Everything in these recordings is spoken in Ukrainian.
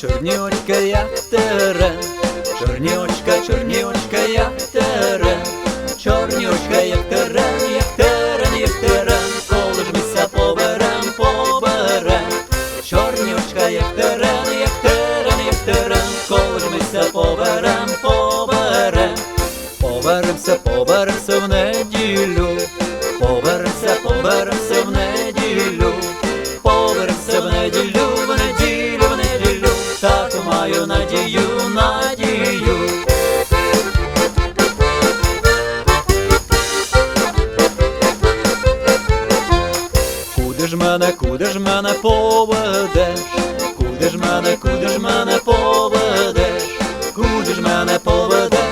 чорні очка, як терен, чорні очка, чорні очка, як терен, як терен, як терен, коли ж мися поберем, поберем, чорні очка, як терен, як терен, як терен, коли ж мися поберем, поберем, поберемся, поберемся в неділю, поберемся, поберемся в неділю, так маю надію, надію. Куди ж мене, куди ж мене поведеш? Куди ж мене, куди ж мене поведеш? Куди ж мене поведеш,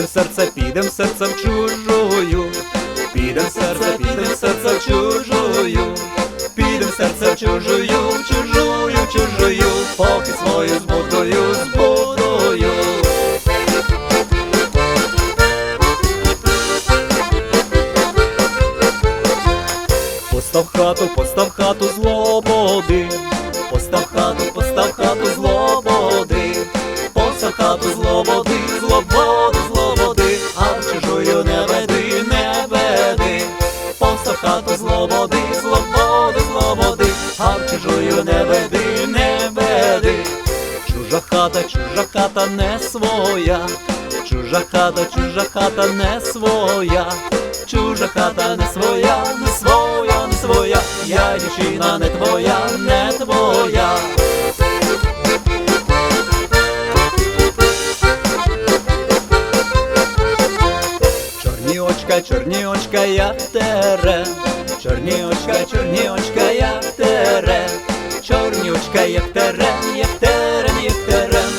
Підем серце, підем серце в чужую, підем серце, підем серце в чужую, підем серце в чужую, в чужую, в чужую, поки свою збудую, збудую. Постав хату, постав хату злободи, постав хату, постав хату злободи, постав хату злободи, злободи, постав хату злободи, злободи, злободи, а в чужую не веди, не веди. Чужа хата, чужа хата не своя, чужа хата, чужа хата не своя, чужа хата не своя, не своя, не своя, я дівчина не твоя, очка, чорні очка, як тере, чорні очка, чорні очка, я тере, чорні очка, як тере, як терен,